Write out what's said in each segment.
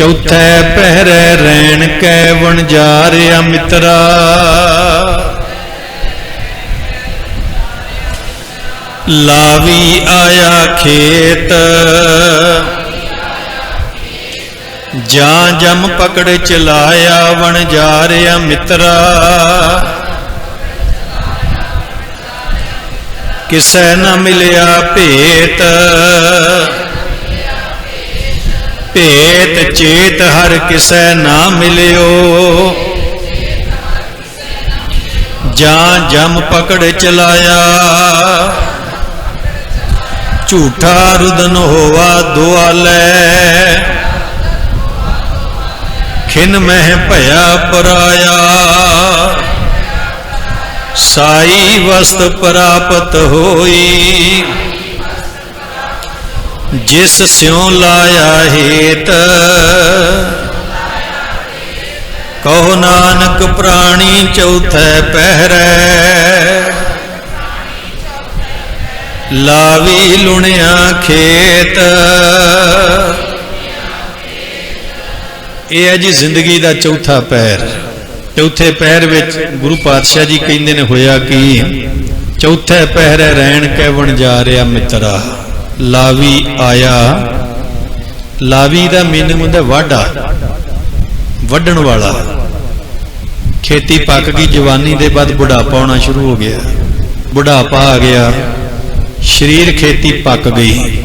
ਚੌਥੈ ਪਹਿਰੈ ਰੈਣ ਕੈ ਵਣਜਾਰਿਆ ਮਿੱਤਰਾ। ਲਾਵੀ ਆਇਆ ਖੇਤ। ਜਾਂ ਜਮ ਪਕੜ ਚਲਾਇਆ ਵਣਜਾਰਿਆ ਮਿੱਤਰਾ। ਕਿਸੈ ਨ ਮਿਲਿਆ ਭੇਤ। ਭੇਤ ਚੇਤ ਹਰ ਕਿਸੈ ਨਾ ਮਿਲਿਓ ਜਾਂ ਜਮ ਪਕੜ ਚਲਾਇਆ ਝੂਠਾ ਰੁਦਨ ਹੋਵਾ ਦੁਆਲੇ ਖਿਨ ਮਹਿ ਭਇਆ ਪਰਾਇਆ ਸਾਈ ਵਸਤ ਪ੍ਰਾਪਤ ਹੋਈ ਜਿਸ ਸਿਉ ਲਾਇਆ ਹੇਤ, ਕਹੋ ਨਾਨਕ ਪ੍ਰਾਣੀ ਚੌਥੇ ਪਹਿਰੈ। ਲਾਵੀ ਲੁਣਿਆ ਖੇਤ, ਇਹ ਹੈ ਜੀ ਜ਼ਿੰਦਗੀ ਦਾ ਚੌਥਾ ਪੈਰ ਚੌਥੇ ਪੈਰ ਵਿੱਚ ਗੁਰੂ ਪਾਤਸ਼ਾਹ ਜੀ ਕਹਿੰਦੇ ਨੇ, ਹੋਇਆ ਕਿ? ਚੌਥੇ ਪਹਿਰੇ ਰਹਿਣ ਕੈ ਵਣ ਜਾ ਰਿਆ ਮਿੱਤਰਾ। ਲਾਵੀ ਆਇਆ। ਲਾਵੀ ਦਾ ਮੀਨਿੰਗ ਹੁੰਦਾ ਵਾਢਾ, ਵੱਢਣ ਵਾਲਾ। ਖੇਤੀ ਪੱਕ ਗਈ, ਜਵਾਨੀ ਦੇ ਬਾਅਦ ਬੁਢਾਪਾ ਆਉਣਾ ਸ਼ੁਰੂ ਹੋ ਗਿਆ। ਬੁਢਾਪਾ ਆ ਗਿਆ, ਸਰੀਰ ਖੇਤੀ ਪੱਕ ਗਈ,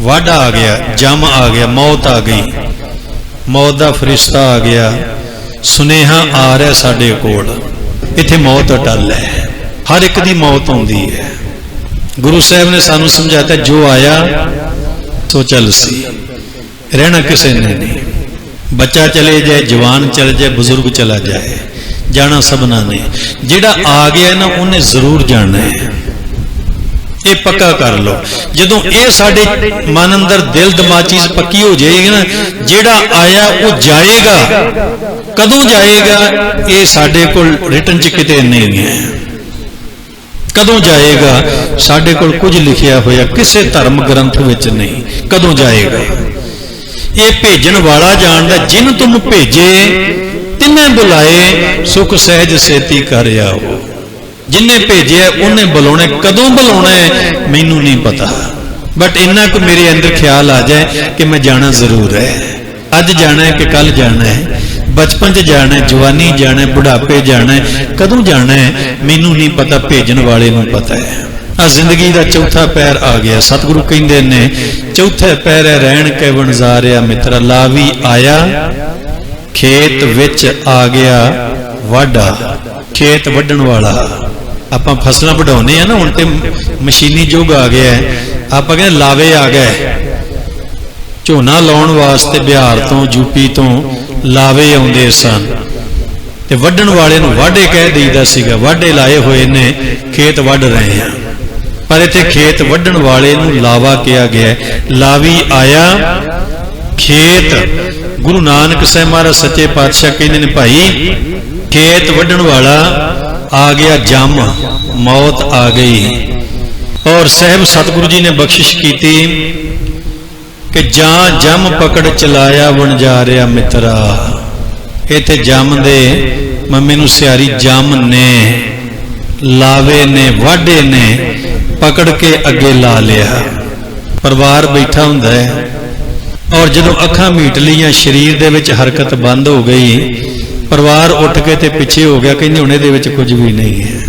ਵਾਢਾ ਆ ਗਿਆ, ਜਮ ਆ ਗਿਆ, ਮੌਤ ਆ ਗਈ। ਮੌਤ ਦਾ ਫਰਿਸ਼ਤਾ ਆ ਗਿਆ। ਸੁਨੇਹਾ ਆ ਰਿਹਾ ਸਾਡੇ ਕੋਲ, ਇੱਥੇ ਮੌਤ ਅਟਲ ਹੈ। ਹਰ ਇੱਕ ਦੀ ਮੌਤ ਆਉਂਦੀ ਹੈ। ਗੁਰੂ ਸਾਹਿਬ ਨੇ ਸਾਨੂੰ ਸਮਝਾਤਾ ਜੋ ਆਇਆ ਸੋ ਚੱਲ ਸੀ। ਰਹਿਣਾ ਕਿਸੇ ਨੇ ਨਹੀਂ। ਬੱਚਾ ਚਲੇ ਜਾਏ, ਜਵਾਨ ਚਲੇ ਜਾਏ, ਬਜ਼ੁਰਗ ਚਲਾ ਜਾਏ, ਜਾਣਾ ਸਭਨਾ ਨੇ। ਜਿਹੜਾ ਆ ਗਿਆ ਨਾ, ਉਹਨੇ ਜ਼ਰੂਰ ਜਾਣਾ ਹੈ। ਇਹ ਪੱਕਾ ਕਰ ਲਓ। ਜਦੋਂ ਇਹ ਸਾਡੇ ਮਨ ਅੰਦਰ ਦਿਲ ਦਿਮਾਗ ਚੀਜ਼ ਪੱਕੀ ਹੋ ਜਾਏਗੀ ਨਾ, ਜਿਹੜਾ ਆਇਆ, ਉਹ ਜਾਏਗਾ। ਕਦੋਂ ਜਾਏਗਾ, ਇਹ ਸਾਡੇ ਕੋਲ ਰਿਟਨ ਚ ਕਿਤੇ ਨਹੀਂ ਹੈ। ਕਦੋਂ ਜਾਏਗਾ? ਸਾਡੇ ਕੋਲ ਕੁਝ ਲਿਖਿਆ ਹੋਇਆ ਕਿਸੇ ਧਰਮ ਗ੍ਰੰਥ ਵਿੱਚ ਨਹੀਂ। ਕਦੋਂ ਜਾਏਗਾ? ਇਹ ਭੇਜਣ ਵਾਲਾ ਜਾਣਦਾ, ਜਿਨ ਤੁਮ ਭੇਜੇ, ਤਿੰਨੇ ਬੁਲਾਏ, ਸੁਖ ਸਹਿਜ ਸੇਤੀ ਕਰ ਆਓ। ਜਿਨੇ ਭੇਜਿਆ, ਉਹਨੇ ਬੁਲਾਉਣਾ ਕਦੋਂ ਬੁਲਾਉਣਾ ਮੈਨੂੰ ਨਹੀਂ ਪਤਾ। ਬਟ ਇੰਨਾ ਕੁ ਮੇਰੇ ਅੰਦਰ ਖਿਆਲ ਆ ਜਾਏ ਕਿ ਮੈਂ ਜਾਣਾ ਜ਼ਰੂਰ ਹੈ। ਅੱਜ ਜਾਣਾ ਹੈ ਕਿ ਕੱਲ ਜਾਣਾ ਹੈ। ਬਚਪਨ 'ਚ ਜਾਣਾ ਜਵਾਨੀ ਜਾਣਾ ਬੁਢਾਪੇ ਜਾਣਾ ਕਦੋਂ ਜਾਣਾ ਮੈਨੂੰ ਨਹੀਂ ਪਤਾ, ਭੇਜਣ ਵਾਲੇ ਨੂੰ ਪਤਾ ਹੈ। ਆ ਜ਼ਿੰਦਗੀ ਦਾ ਚੌਥਾ ਪੈਰ ਆ ਗਿਆ। ਸਤਿਗੁਰੂ ਕਹਿੰਦੇ ਨੇ, ਚੌਥੇ ਪੈਰੇ ਰਹਿਣ ਕੇ ਵਣਜ਼ਾਰਿਆ ਮਿੱਤਰ, ਲਾਵੀ ਆਇਆ, ਖੇਤ ਵਿੱਚ ਆ ਗਿਆ, ਵਾਢਾ, ਖੇਤ ਵੱਢਣ ਵਾਲਾ। ਆਪਾਂ ਫਸਲਾਂ ਵਢਾਉਨੇ ਆ ਨਾ, ਹੁਣ ਤੇ ਮਸ਼ੀਨੀ ਯੁੱਗ ਆ ਗਿਆ ਆਪਾਂ ਕਹਿੰਦੇ ਲਾਵੇ ਆ ਗਏ। ਝੋਨਾ ਲਾਉਣ ਵਾਸਤੇ ਬਿਹਾਰ ਤੋਂ ਯੂਪੀ ਤੋਂ ਲਾਵੇ ਆਉਂਦੇ ਸਨ। ਤੇ ਵੱਢਣ ਵਾਲੇ ਨੂੰ ਵਾਢੇ ਕਹਿ ਦਈਦਾ ਸੀਗਾ, ਵਾਢੇ ਲਾਏ ਹੋਏ ਨੇ, ਖੇਤ ਵੱਢ ਰਹੇ ਆ ਪਰ ਇੱਥੇ ਖੇਤ ਵੱਢਣ ਵਾਲੇ ਨੂੰ ਲਾਵਾ ਕਿਹਾ ਗਿਆ ਲਾਵੀ ਆਇਆ, ਖੇਤ, ਗੁਰੂ ਨਾਨਕ ਸਾਹਿਬ ਮਹਾਰਾਜ ਸੱਚੇ ਪਾਤਸ਼ਾਹ ਕਹਿੰਦੇ ਨੇ, ਭਾਈ, ਖੇਤ ਵੱਢਣ ਵਾਲਾ ਆ ਗਿਆ ਜਮ, ਮੌਤ ਆ ਗਈ। ਔਰ ਸਹਿਬ ਸਤਿਗੁਰੂ ਜੀ ਨੇ ਬਖਸ਼ਿਸ਼ ਕੀਤੀ ਕਿ ਜਾਂ ਜਮ ਪਕੜ ਚਲਾਇਆ ਵਣਜਾਰਿਆ ਮਿੱਤਰਾ। ਇੱਥੇ ਜਮ ਦੇ ਮੰਮੀ ਨੂੰ ਸਿਆਰੀ ਜਮ ਨੇ, ਲਾਵੇ ਨੇ, ਵਾਢੇ ਨੇ, ਪਕੜ ਕੇ ਅੱਗੇ ਲਾ ਲਿਆ। ਪਰਿਵਾਰ ਬੈਠਾ ਹੁੰਦਾ ਹੈ। ਔਰ ਜਦੋਂ ਅੱਖਾਂ ਮੀਟ ਲਈਆਂ, ਸਰੀਰ ਦੇ ਵਿੱਚ ਹਰਕਤ ਬੰਦ ਹੋ ਗਈ, ਪਰਿਵਾਰ ਉੱਠ ਕੇ ਤੇ ਪਿੱਛੇ ਹੋ ਗਿਆ, ਕਹਿੰਦੇ ਹੁਣ ਇਹਦੇ ਵਿੱਚ ਕੁਝ ਵੀ ਨਹੀਂ ਹੈ।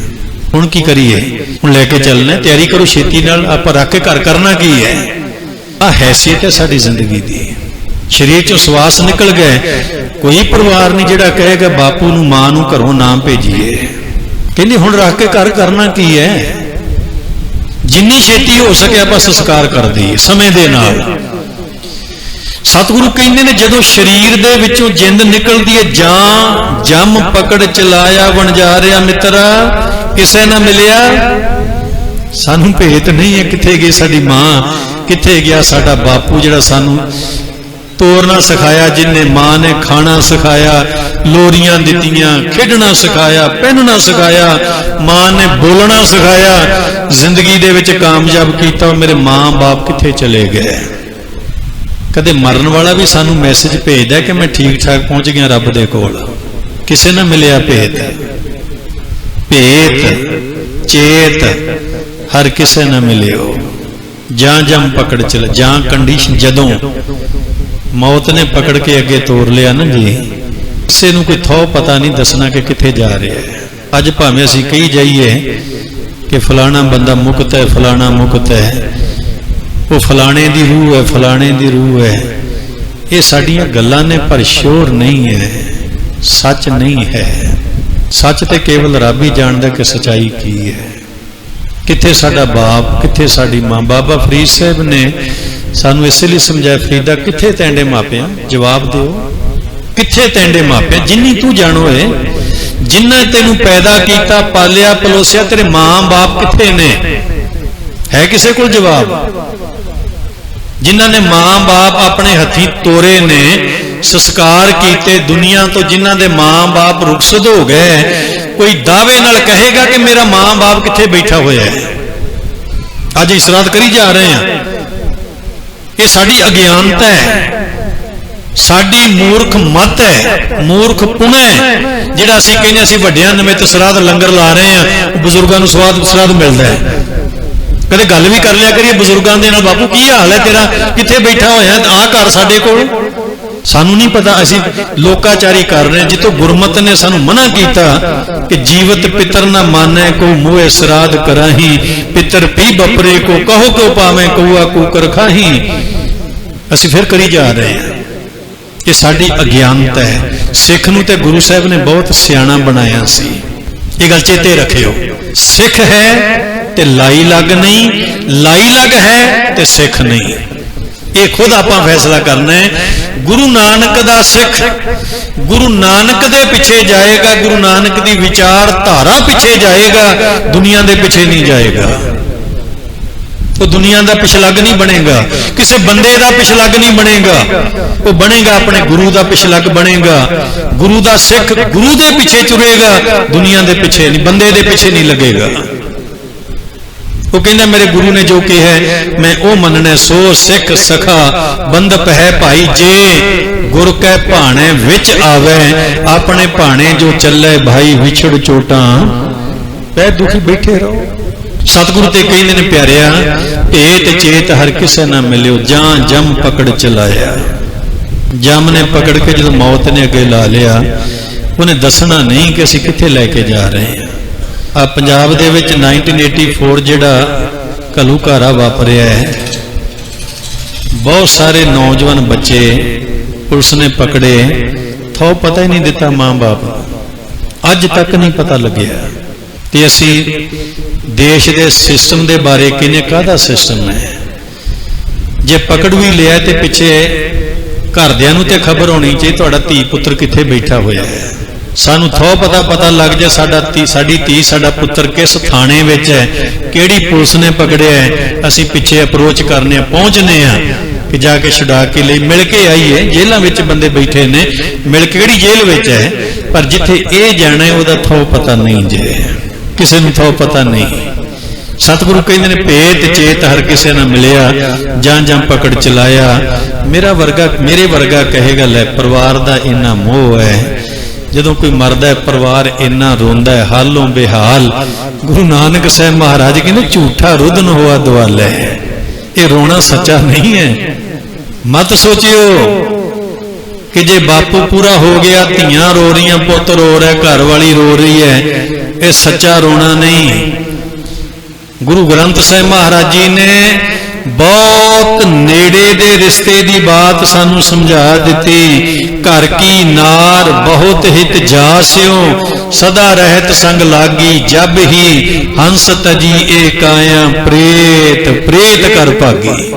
ਹੁਣ ਕੀ ਕਰੀਏ? ਹੁਣ ਲੈ ਕੇ ਚੱਲਣਾ, ਤਿਆਰੀ ਕਰੋ ਛੇਤੀ ਨਾਲ, ਆਪਾਂ ਰੱਖ ਕੇ ਘਰ ਕਰਨਾ ਕੀ ਹੈ? ਆ ਹੈਸੀਅਤ ਹੈ ਸਾਡੀ ਜ਼ਿੰਦਗੀ ਦੀ। ਸਰੀਰ ਚੋਂ ਸਵਾਸ ਨਿਕਲ ਗਏ ਕੋਈ ਪਰਿਵਾਰ ਨਹੀਂ ਜਿਹੜਾ ਕਹੇਗਾ, ਬਾਪੂ ਨੂੰ, ਮਾਂ ਨੂੰ ਘਰੋਂ ਨਾਮ ਭੇਜੀਏ। ਕਹਿੰਦੇ, ਹੁਣ ਰੱਖ ਕੇ ਘਰ ਕਰਨਾ ਕੀ ਹੈ? ਜਿੰਨੀ ਛੇਤੀ ਹੋ ਸਕੇ ਆਪਾਂ ਸੰਸਕਾਰ ਕਰ ਦਈਏ, ਸਮੇਂ ਦੇ ਨਾਲ। ਸਤਿਗੁਰੂ ਕਹਿੰਦੇ ਨੇ, ਜਦੋਂ ਸਰੀਰ ਦੇ ਵਿੱਚੋਂ ਜਿੰਦ ਨਿਕਲਦੀ ਹੈ, ਜਾਂ ਜਮ ਪਕੜ ਚਲਾਇਆ ਵਣਜਾਰਿਆ ਮਿੱਤਰਾ, ਕਿਸੇ ਨਾ ਮਿਲਿਆ ਸਾਨੂੰ ਭੇਤ ਨਹੀਂ ਹੈ ਕਿੱਥੇ ਗਈ ਸਾਡੀ ਮਾਂ, ਕਿੱਥੇ ਗਿਆ ਸਾਡਾ ਬਾਪੂ ਜਿਹੜਾ ਸਾਨੂੰ ਤੋਰਨਾ ਸਿਖਾਇਆ ਜਿਨਨੇ ਮਾਂ ਨੇ ਖਾਣਾ ਸਿਖਾਇਆ, ਲੋਰੀਆਂ ਦਿੱਤੀਆਂ, ਖੇਡਣਾ ਸਿਖਾਇਆ, ਪਹਿਨਣਾ ਸਿਖਾਇਆ, ਮਾਂ ਨੇ ਬੋਲਣਾ ਸਿਖਾਇਆ, ਜ਼ਿੰਦਗੀ ਦੇ ਵਿੱਚ ਕਾਮਯਾਬ ਕੀਤਾ ਮੇਰੇ ਮਾਂ ਬਾਪ ਕਿੱਥੇ ਚਲੇ ਗਏ? ਕਦੇ ਮਰਨ ਵਾਲਾ ਵੀ ਸਾਨੂੰ ਮੈਸੇਜ ਭੇਜਦਾ ਕਿ ਮੈਂ ਠੀਕ ਠਾਕ ਪਹੁੰਚ ਗਿਆ ਰੱਬ ਦੇ ਕੋਲ। ਕਿਸੇ ਨਾਲ ਮਿਲਿਆ ਭੇਤ? ਭੇਤ, ਚੇਤ ਹਰ ਕਿਸੇ ਨਾ ਮਿਲਿਓ। ਜਾਂ ਜਮ ਪਕੜ ਚਲ ਜਾਂ ਕੰਡੀਸ਼ਨ ਜਦੋਂ ਮੌਤ ਨੇ ਪਕੜ ਕੇ ਅੱਗੇ ਤੋਰ ਲਿਆ ਨਾ ਜੀ। ਕਿਸੇ ਨੂੰ ਕੋਈ ਥੋ ਪਤਾ ਨਹੀਂ ਦੱਸਣਾ ਕਿ ਕਿੱਥੇ ਜਾ ਰਿਹਾ ਹੈ। ਅੱਜ ਭਾਵੇਂ ਅਸੀਂ ਕਹੀ ਜਾਈਏ ਕਿ ਫਲਾਣਾ ਬੰਦਾ ਮੁਕਤ ਹੈ, ਫਲਾਣਾ ਮੁਕਤ ਹੈ। ਉਹ ਫਲਾਣੇ ਦੀ ਰੂਹ ਹੈ, ਫਲਾਣੇ ਦੀ ਰੂਹ ਹੈ। ਇਹ ਸਾਡੀਆਂ ਗੱਲਾਂ ਨੇ, ਪਰ ਸ਼ੋਰ ਨਹੀਂ ਹੈ। ਸੱਚ ਨਹੀਂ ਹੈ। ਸੱਚ ਤੇ ਕੇਵਲ ਰੱਬ ਹੀ ਜਾਣਦਾ ਕਿ ਸਚਾਈ ਕੀ ਹੈ। ਕਿੱਥੇ ਸਾਡਾ ਬਾਪ, ਕਿੱਥੇ ਸਾਡੀ ਮਾਂ? ਬਾਬਾ ਫਰੀਦ ਸਾਹਿਬ ਨੇ ਸਾਨੂੰ ਇਸੇ ਲਈ ਸਮਝਾਇਆ, ਫਰੀਦਾ, ਕਿੱਥੇ ਤੈਂਡੇ ਮਾਪਿਆਂ? ਜਵਾਬ ਦਿਓ। ਕਿੱਥੇ ਤੈਂਡੇ ਮਾਪਿਆਂ? ਜਿੰਨੀ ਤੂੰ ਜਾਣੋ ਏ ਜਿਨ੍ਹਾਂ ਤੈਨੂੰ ਪੈਦਾ ਕੀਤਾ, ਪਾਲਿਆ, ਪਲੋਸਿਆ, ਤੇਰੇ ਮਾਂ-ਬਾਪ ਕਿੱਥੇ ਨੇ? ਹੈ ਕਿਸੇ ਕੋਲ ਜਵਾਬ? ਜਿਨ੍ਹਾਂ ਨੇ ਮਾਂ-ਬਾਪ ਆਪਣੇ ਹੱਥੀਂ ਤੋਰੇ ਨੇ, ਸੰਸਕਾਰ ਕੀਤੇ ਦੁਨੀਆ ਤੋਂ, ਜਿਨ੍ਹਾਂ ਦੇ ਮਾਂ-ਬਾਪ ਰੁਖਸਦ ਹੋ ਗਏ ਕੋਈ ਦਾਅਵੇ ਨਾਲ ਕਹੇਗਾ ਕਿ ਮੇਰਾ ਮਾਂ-ਬਾਪ ਕਿੱਥੇ ਬੈਠਾ ਹੋਇਆ ਹੈ। ਅੱਜ ਇਸਰਾਤ ਕਰੀ ਜਾ ਰਹੇ ਹਾਂ। ਇਹ ਸਾਡੀ ਅਗਿਆਨਤਾ ਹੈ। ਸਾਡੀ ਮੂਰਖ ਮਤ ਹੈ। ਮੂਰਖ ਪੁਣਾ ਹੈ। ਜਿਹੜਾ ਅਸੀਂ ਕਹਿੰਦੇ ਅਸੀਂ ਵੱਡਿਆਂ ਨਿਮਿਤ ਸਰਾਧ ਲੰਗਰ ਲਾ ਰਹੇ ਹਾਂ ਬਜ਼ੁਰਗਾਂ ਨੂੰ ਸਵਾਦ ਸਰਾਧ ਮਿਲਦਾ ਹੈ। ਕਦੇ ਗੱਲ ਵੀ ਕਰ ਲਿਆ ਕਰੀਏ ਬਜ਼ੁਰਗਾਂ ਦੇ ਨਾਲ, ਬਾਪੂ, ਕੀ ਹਾਲ ਹੈ ਤੇਰਾ? ਕਿੱਥੇ ਬੈਠਾ ਹੋਇਆ? ਆ ਘਰ ਸਾਡੇ ਕੋਲ? ਸਾਨੂੰ ਨਹੀਂ ਪਤਾ, ਅਸੀਂ ਲੋਕਾਚਾਰੀ ਕਰ ਰਹੇ ਹਾਂ। ਜਿੱਤੋਂ ਗੁਰਮਤ ਨੇ ਸਾਨੂੰ ਮਨਾ ਕੀਤਾ ਕਿ ਜੀਵਤ ਪਿਤਰ ਨਾ ਮਾਨੈ ਕੋ ਮੋਏ ਸਰਾਧ ਕਰਾਹੀ। ਪਿਤਰ ਪੀ ਬਪਰੇ, ਕੋ ਕਹੋ ਕਿਉ ਪਾਵੇਂ ਕਉਆ ਕੂਕਰ ਖਾਹੀ। ਅਸੀਂ ਫਿਰ ਕਰੀ ਜਾ ਰਹੇ ਹਾਂ। ਇਹ ਸਾਡੀ ਅਗਿਆਨਤਾ ਹੈ। ਸਿੱਖ ਨੂੰ ਤੇ ਗੁਰੂ ਸਾਹਿਬ ਨੇ ਬਹੁਤ ਸਿਆਣਾ ਬਣਾਇਆ ਸੀ। ਇਹ ਗੱਲ ਚੇਤੇ ਰੱਖਿਓ। ਸਿੱਖ ਹੈ ਤੇ ਲਾਈ ਲੱਗ ਨਹੀਂ, ਲਾਈ ਲੱਗ ਹੈ ਤੇ ਸਿੱਖ ਨਹੀਂ। ਇਹ ਖੁਦ ਆਪਾਂ ਫੈਸਲਾ ਕਰਨਾ ਹੈ। ਗੁਰੂ ਨਾਨਕ ਦਾ ਸਿੱਖ, ਗੁਰੂ ਨਾਨਕ ਦੇ ਪਿੱਛੇ ਜਾਏਗਾ, ਗੁਰੂ ਨਾਨਕ ਦੀ ਵਿਚਾਰ ਧਾਰਾ ਪਿੱਛੇ ਜਾਏਗਾ, ਦੁਨੀਆ ਦੇ ਪਿੱਛੇ ਨਹੀਂ ਜਾਏਗਾ। ਉਹ ਦੁਨੀਆ ਦਾ ਪਿਛਲੱਗ ਨਹੀਂ ਬਣੇਗਾ। ਕਿਸੇ ਬੰਦੇ ਦਾ ਪਿਛਲੱਗ ਨਹੀਂ ਬਣੇਗਾ। ਉਹ ਬਣੇਗਾ ਆਪਣੇ ਗੁਰੂ ਦਾ ਪਿਛਲੱਗ ਬਣੇਗਾ। ਗੁਰੂ ਦਾ ਸਿੱਖ ਗੁਰੂ ਦੇ ਪਿੱਛੇ ਤੁਰੇਗਾ ਦੁਨੀਆ ਦੇ ਪਿੱਛੇ ਨਹੀਂ, ਬੰਦੇ ਦੇ ਪਿੱਛੇ ਨਹੀਂ ਲੱਗੇਗਾ। ਉਹ ਕਹਿੰਦਾ ਮੇਰੇ ਗੁਰੂ ਨੇ ਜੋ ਕਿਹਾ ਮੈਂ ਉਹ ਮੰਨਣਾ ਸੋ ਸਿੱਖ ਸਖਾ ਬੰਦਪ ਹੈ ਭਾਈ ਜੇ ਗੁਰ ਕੈ ਭਾਣੇ ਵਿੱਚ ਆਵੇ ਆਪਣੇ ਭਾਣੇ ਜੋ ਚੱਲੇ ਭਾਈ ਵਿਛੜ ਚੋਟਾਂ। ਪੈ ਦੁਖੀ ਬੈਠੇ ਰਹੋ। ਸਤਿਗੁਰੂ ਤੇ ਕਹਿੰਦੇ ਨੇ ਪਿਆਰਿਆ ਭੇਤ ਚੇਤ ਹਰ ਕਿਸੇ ਨਾ ਮਿਲਿਓ ਜਾਂ ਜਮ ਪਕੜ ਚਲਾਇਆ। ਜਮ ਨੇ ਪਕੜ ਕੇ ਜਦੋਂ ਮੌਤ ਨੇ ਅੱਗੇ ਲਾ ਲਿਆ ਉਹਨੇ ਦੱਸਣਾ ਨਹੀਂ ਕਿ ਅਸੀਂ ਕਿੱਥੇ ਲੈ ਕੇ ਜਾ ਰਹੇ ਹਾਂ। ਪੰਜਾਬ ਦੇ ਵਿੱਚ 1984 ਜਿਹੜਾ ਘਲੂਘਾਰਾ ਵਾਪਰਿਆ ਹੈ। ਬਹੁਤ ਸਾਰੇ ਨੌਜਵਾਨ ਬੱਚੇ ਪੁਲਿਸ ਨੇ ਪਕੜੇ। ਥੋ ਪਤਾ ਹੀ ਨਹੀਂ ਦਿੱਤਾ ਮਾਂ-ਬਾਪ। ਅੱਜ ਤੱਕ ਨਹੀਂ ਪਤਾ ਲੱਗਿਆ ਤੇ ਅਸੀਂ ਦੇਸ਼ ਦੇ ਸਿਸਟਮ ਦੇ ਬਾਰੇ ਕਿਨੇ ਕਾਹਦਾ ਸਿਸਟਮ ਹੈ। ਜੇ ਪਕੜ ਵੀ ਲਿਆ ਤੇ ਪਿੱਛੇ ਘਰਦਿਆਂ ਨੂੰ ਤੇ ਖਬਰ ਹੋਣੀ ਚਾਹੀਦੀ, ਤੁਹਾਡਾ ਧੀ ਪੁੱਤਰ ਕਿੱਥੇ ਬੈਠਾ ਹੋਇਆ ਹੈ। ਸਾਨੂੰ ਥੋ ਪਤਾ ਪਤਾ ਲੱਗ ਜਾ ਸਾਡਾ ਧੀ ਸਾਡੀ ਧੀ, ਸਾਡਾ ਪੁੱਤਰ ਕਿਸ ਥਾਣੇ ਵਿੱਚ ਹੈ, ਕਿਹੜੀ ਪੁਲਿਸ ਨੇ ਪਕੜਿਆ ਹੈ, ਅਸੀਂ ਪਿੱਛੇ ਅਪਰੋਚ ਕਰਨੇ ਆ, ਪਹੁੰਚਨੇ ਆ ਕਿ ਜਾ ਕੇ ਛੁਡਾ ਕੇ ਲਈ, ਮਿਲ ਕੇ ਆਈਏ, ਜੇਲ੍ਹਾਂ ਵਿੱਚ ਬੰਦੇ ਬੈਠੇ ਨੇ, ਮਿਲ ਕੇ ਕਿਹੜੀ ਜੇਲ੍ਹ ਵਿੱਚ ਹੈ, ਪਰ ਜਿੱਥੇ ਇਹ ਜਾਣਾ ਉਹਦਾ ਥੋ ਪਤਾ ਨਹੀਂ ਜੇ, ਕਿਸੇ ਨੂੰ ਥੋ ਪਤਾ ਨਹੀਂ। ਸਤਿਗੁਰੂ ਕਹਿੰਦੇ ਨੇ, ਭੇਤ ਚੇਤ ਹਰ ਕਿਸੇ ਨਾਲ ਮਿਲਿਆ, ਜਾਂ ਜਾਂ ਪਕੜ ਚਲਾਇਆ। ਮੇਰਾ ਵਰਗਾ, ਮੇਰੇ ਵਰਗਾ ਕਹੇਗਾ, ਲੈ ਪਰਿਵਾਰ ਦਾ ਇੰਨਾ ਮੋਹ ਹੈ ਜਦੋਂ ਕੋਈ ਮਰਦਾ ਹੈ, ਪਰਿਵਾਰ ਇੰਨਾ ਰੋਂਦਾ ਹੈ, ਹਾਲੋਂ ਬੇਹਾਲ। ਗੁਰੂ ਨਾਨਕ ਸਾਹਿਬ ਮਹਾਰਾਜ ਕਹਿੰਦੇ, ਝੂਠਾ ਰੁਦਨ ਹੋਆ ਦਵਾਲੇ ਇਹ ਰੋਣਾ ਸੱਚਾ ਨਹੀਂ ਹੈ। ਮਤ ਸੋਚਿਓ ਕਿ ਜੇ ਬਾਪੂ ਪੂਰਾ ਹੋ ਗਿਆ, ਧੀਆਂ ਰੋ ਰਹੀਆਂ, ਪੁੱਤ ਰੋ ਰਿਹਾ, ਘਰ ਵਾਲੀ ਰੋ ਰਹੀ ਹੈ, ਇਹ ਸੱਚਾ ਰੋਣਾ ਨਹੀਂ। ਗੁਰੂ ਗ੍ਰੰਥ ਸਾਹਿਬ ਮਹਾਰਾਜ ਜੀ ਨੇ ਬਹੁਤ ਨੇੜੇ ਦੇ ਰਿਸ਼ਤੇ ਦੀ ਬਾਤ ਸਾਨੂੰ ਸਮਝਾ ਦਿੱਤੀ। ਘਰ ਕੀ ਨਾਰ ਬਹੁਤ ਹਿਤ ਜਾਸਿਓ ਸਦਾ ਰਹਿਤ ਸੰਗ ਲਾਗੀ ਜਬ ਹੀ ਹੰਸ ਤਜੀ ਏ ਕਾਇਆ ਪ੍ਰੇਤ ਪ੍ਰੇਤ ਕਰ ਭਾਗੀ।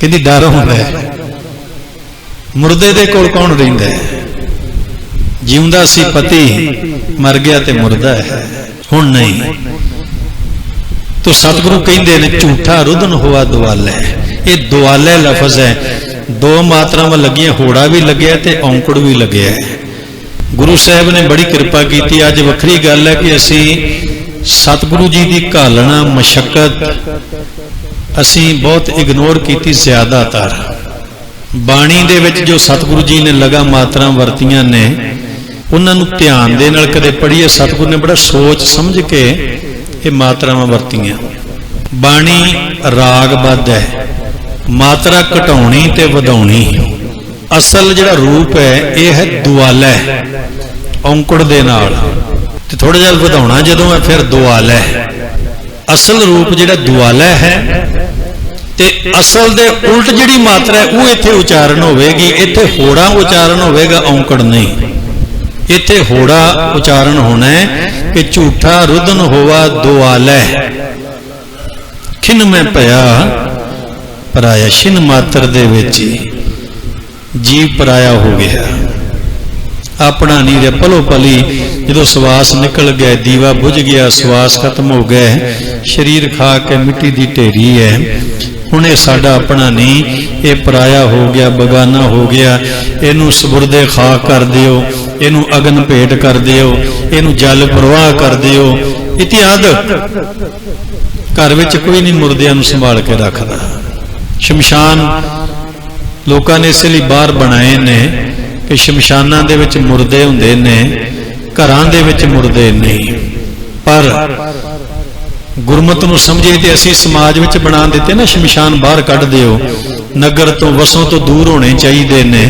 ਕਹਿੰਦੀ ਡਰ ਹੁੰਦਾ ਹੈ। ਮੁਰਦੇ ਦੇ ਕੋਲ ਕੌਣ ਰਹਿੰਦਾ ਹੈ? ਜਿਉਂਦਾ ਸੀ ਪਤੀ, ਮਰ ਗਿਆ ਤੇ ਮੁਰਦਾ ਹੈ। ਹੁਣ ਨਹੀਂ। ਤੋ ਸਤਿਗੁਰੂ ਕਹਿੰਦੇ ਨੇ, ਝੂਠਾ ਰੁਦਨ ਹੋਆ ਦਵਾਲੇ ਇਹ ਦਵਾਲੇ ਲਫ਼ਜ਼ ਹੈ। ਦੋ ਮਾਤਰਾਵਾਂ ਲੱਗੀਆਂ, ਹੋੜਾ ਵੀ ਲੱਗਿਆ ਤੇ ਔਂਕੜ ਵੀ ਲੱਗਿਆ। ਗੁਰੂ ਸਾਹਿਬ ਨੇ ਬੜੀ ਕਿਰਪਾ ਕੀਤੀ। ਅੱਜ ਵੱਖਰੀ ਗੱਲ ਹੈ ਕਿ ਅਸੀਂ ਸਤਿਗੁਰੂ ਜੀ ਦੀ ਘਾਲਣਾ, ਮਸ਼ਕਤ ਅਸੀਂ ਬਹੁਤ ਇਗਨੋਰ ਕੀਤੀ ਜ਼ਿਆਦਾਤਰ। ਬਾਣੀ ਦੇ ਵਿੱਚ ਜੋ ਸਤਿਗੁਰੂ ਜੀ ਨੇ ਲਗਾ ਮਾਤਰਾ ਵਰਤੀਆਂ ਨੇ, ਉਹਨਾਂ ਨੂੰ ਧਿਆਨ ਦੇ ਨਾਲ ਕਦੇ ਪੜ੍ਹੀਏ। ਸਤਿਗੁਰੂ ਨੇ ਬੜਾ ਸੋਚ ਸਮਝ ਕੇ ਇਹ ਮਾਤਰਾਵਾਂ ਵਰਤੀਆਂ। ਬਾਣੀ ਰਾਗਬੱਧ ਹੈ। ਮਾਤਰਾ ਘਟਾਉਣੀ ਤੇ ਵਧਾਉਣੀ। ਅਸਲ ਜਿਹੜਾ ਰੂਪ ਹੈ, ਇਹ ਹੈ ਦੁਆਲਾ। ਹੈ ਔਂਕੜ ਦੇ ਨਾਲ। ਤੇ ਥੋੜਾ ਜਿਹਾ ਵਧਾਉਣਾ ਜਦੋਂ ਹੈ, ਫਿਰ ਦੁਆਲਾ। ਹੈ ਅਸਲ ਰੂਪ ਜਿਹੜਾ ਦੁਆਲਾ ਹੈ, ਤੇ ਅਸਲ ਦੇ ਉਲਟ ਜਿਹੜੀ ਮਾਤਰਾ ਹੈ, ਉਹ ਇੱਥੇ ਉਚਾਰਨ ਹੋਵੇਗੀ। ਇੱਥੇ ਹੋੜਾ ਉਚਾਰਨ ਹੋਵੇਗਾ, ਔਂਕੜ ਨਹੀਂ। ਇੱਥੇ ਹੋੜਾ ਉਚਾਰਨ ਹੋਣਾ ਹੈ ਕਿ ਝੂਠਾ ਰੁਦਨ ਹੋਵਾ ਦੁਆਲੈ। ਖਿਨ ਮੈਂ ਪਿਆ ਪਰਾਇਆ ਛਿਨ ਮਾਤਰ ਦੇ ਵਿੱਚ ਹੀ। ਜੀਵ ਪਰਾਇਆ ਹੋ ਗਿਆ। ਆਪਣਾ ਨਹੀਂ ਰੇ ਪਲੋ ਪਲੀ ਜਦੋਂ ਸਵਾਸ ਨਿਕਲ ਗਿਆ, ਦੀਵਾ ਬੁਝ ਗਿਆ, ਸਵਾਸ ਖਤਮ ਹੋ ਗਿਆ, ਸਰੀਰ ਖਾ ਕੇ ਮਿੱਟੀ ਦੀ ਢੇਰੀ ਹੈ। ਹੁਣ ਇਹ ਸਾਡਾ ਆਪਣਾ ਨਹੀਂ ਇਹ ਪਰਾਇਆ ਹੋ ਗਿਆ, ਬਗਾਨਾ ਹੋ ਗਿਆ, ਇਹਨੂੰ ਸਬੁਰਦੇ ਖਾ ਕਰ ਦਿਓ। ਇਹਨੂੰ ਅਗਨ ਭੇਟ ਕਰ ਦਿਓ, ਇਹਨੂੰ ਜਲ ਪ੍ਰਵਾਹ ਕਰ ਦਿਓ। ਇਤਿਆਦ ਘਰ ਵਿੱਚ ਕੋਈ ਨਹੀਂ ਮੁਰਦਿਆਂ ਨੂੰ ਸੰਭਾਲ ਕੇ ਰੱਖਦਾ। ਸ਼ਮਸ਼ਾਨ ਲੋਕਾਂ ਨੇ ਇਸ ਲਈ ਬਾਹਰ ਬਣਾਏ ਨੇ ਕਿ ਸ਼ਮਸ਼ਾਨਾਂ ਦੇ ਵਿੱਚ ਮੁਰਦੇ ਹੁੰਦੇ ਨੇ, ਘਰਾਂ ਦੇ ਵਿੱਚ ਮੁਰਦੇ ਨਹੀਂ ਪਰ ਗੁਰਮਤ ਨੂੰ ਸਮਝੇ ਤੇ ਅਸੀਂ ਸਮਾਜ ਵਿੱਚ ਬਣਾ ਦਿੱਤੇ ਨਾ, ਸ਼ਮਸ਼ਾਨ ਬਾਹਰ ਕੱਢ ਦਿਓ। ਨਗਰ ਤੋਂ ਵਸੋਂ ਤੋਂ ਦੂਰ ਹੋਣੇ ਚਾਹੀਦੇ ਨੇ।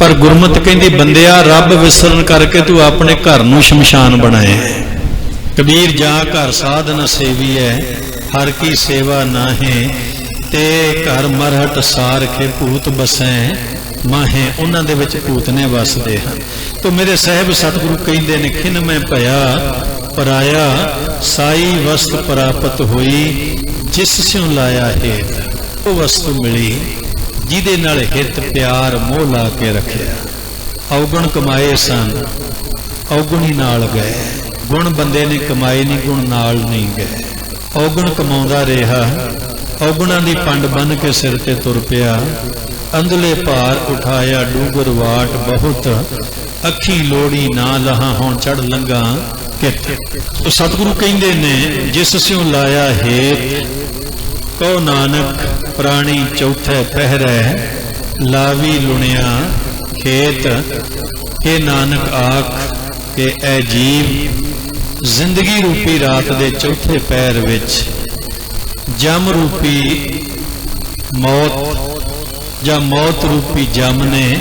ਪਰ ਗੁਰਮਤ ਕਹਿੰਦੀ, ਬੰਦਿਆ, ਰੱਬ ਵਿਸਰਨ ਕਰਕੇ ਤੂੰ ਆਪਣੇ ਘਰ ਨੂੰ ਸ਼ਮਸ਼ਾਨ ਬਣਾਏ। ਕਬੀਰ, ਜਾ ਘਰ ਸਾਧਨ ਸੇਵੀ ਹੈ ਹਰ ਕੀ ਸੇਵਾ ਨਾਹੇ। ਤੇ ਘਰ ਮਰਹਟ ਸਾਰ ਕੇ ਭੂਤ ਬਸੈ, ਮਾਹੇ ਉਹਨਾਂ ਦੇ ਵਿੱਚ ਭੂਤ ਨੇ ਵਸਦੇ ਹਨ। ਤੋ ਮੇਰੇ ਸਹਿਬ ਸਤਿਗੁਰੂ ਕਹਿੰਦੇ ਨੇ, ਖਿਨ ਮੈਂ ਭਇਆ, ਪਰਾਇਆ, ਸਾਈ ਵਸਤ ਪ੍ਰਾਪਤ ਹੋਈ, ਜਿਸ ਸਿਉ ਲਾਇਆ ਹੇਤ, ਉਹ ਵਸਤੂ ਮਿਲੀ। ਜਿਹਦੇ ਨਾਲ ਹਿੱਤ, ਪਿਆਰ, ਮੋਹ ਲਾ ਕੇ ਰੱਖਿਆ। ਔਗਣ ਕਮਾਏ ਸਨ, ਔਗਣੀ ਨਾਲ ਗਏ। ਗੁਣ ਬੰਦੇ ਨੇ ਕਮਾਏ ਨਹੀਂ ਗੁਣ ਨਾਲ ਨਹੀਂ ਗਏ। ਔਗਣ ਕਮਾਉਂਦਾ ਰਿਹਾ, ਔਗਣਾਂ ਦੀ ਪੰਡ ਬੰਨ ਕੇ ਸਿਰ ਤੇ ਤੁਰ ਪਿਆ। ਅੰਦਲੇ ਭਾਰ ਉਠਾਇਆ, ਡੂਗਰ ਵਾਟ ਬਹੁਤ। ਅੱਖੀ ਲੋੜੀ ਨਾ ਲਹਾ ਹੋਂ ਚੜ ਲੰਗਾ ਕਿਤ ਸਤਿਗੁਰੂ ਕਹਿੰਦੇ ਨੇ, ਜਿਸ ਸਿਉ ਲਾਇਆ ਹੇਤ ਕੋ ਨਾਨਕ ਪ੍ਰਾਣੀ ਚੌਥੇ ਪਹਿਰੈ ਲਾਵੀ ਲੁਣਿਆ ਖੇਤ ਇਹ ਨਾਨਕ ਆਖ ਕਿ ਐ ਜੀਵ, ਜ਼ਿੰਦਗੀ ਰੂਪੀ ਰਾਤ ਦੇ ਚੌਥੇ ਪੈਰ ਵਿੱਚ, ਜਮ ਰੂਪੀ ਮੌਤ, ਜਾਂ ਮੌਤ ਰੂਪੀ ਜਮ ਨੇ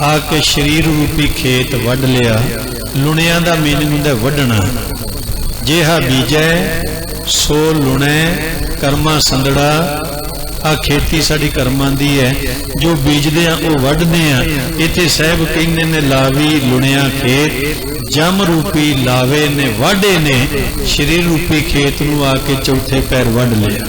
ਆ ਕੇ ਸਰੀਰ ਰੂਪੀ ਖੇਤ ਵੱਢ ਲਿਆ, ਲੁਣਿਆਂ ਦਾ ਮੀਨਿੰਗ ਹੁੰਦਾ ਵੱਢਣਾ। ਜਿਹਾ ਬੀਜੈ, ਸੋ ਲੁਣੈ ਕਰਮਾ ਸੰਦੜਾ ਆ ਖੇਤੀ ਸਾਡੀ ਕਰਮਾਂ ਦੀ ਹੈ। ਜੋ ਬੀਜਦੇ ਆ, ਉਹ ਵੱਢਦੇ ਆ। ਇੱਥੇ ਸਹਿਬ ਕਹਿੰਦੇ ਨੇ, ਲਾਵੀ ਲੁਣਿਆ ਖੇਤ, ਜਮ ਰੂਪੀ ਲਾਵੇ ਨੇ, ਵਾਢੇ ਨੇ। ਸਰੀਰ ਰੂਪੀ ਖੇਤ ਨੂੰ ਆ ਕੇ ਚੌਥੇ ਪੈਰ ਵੱਢ ਲਿਆ।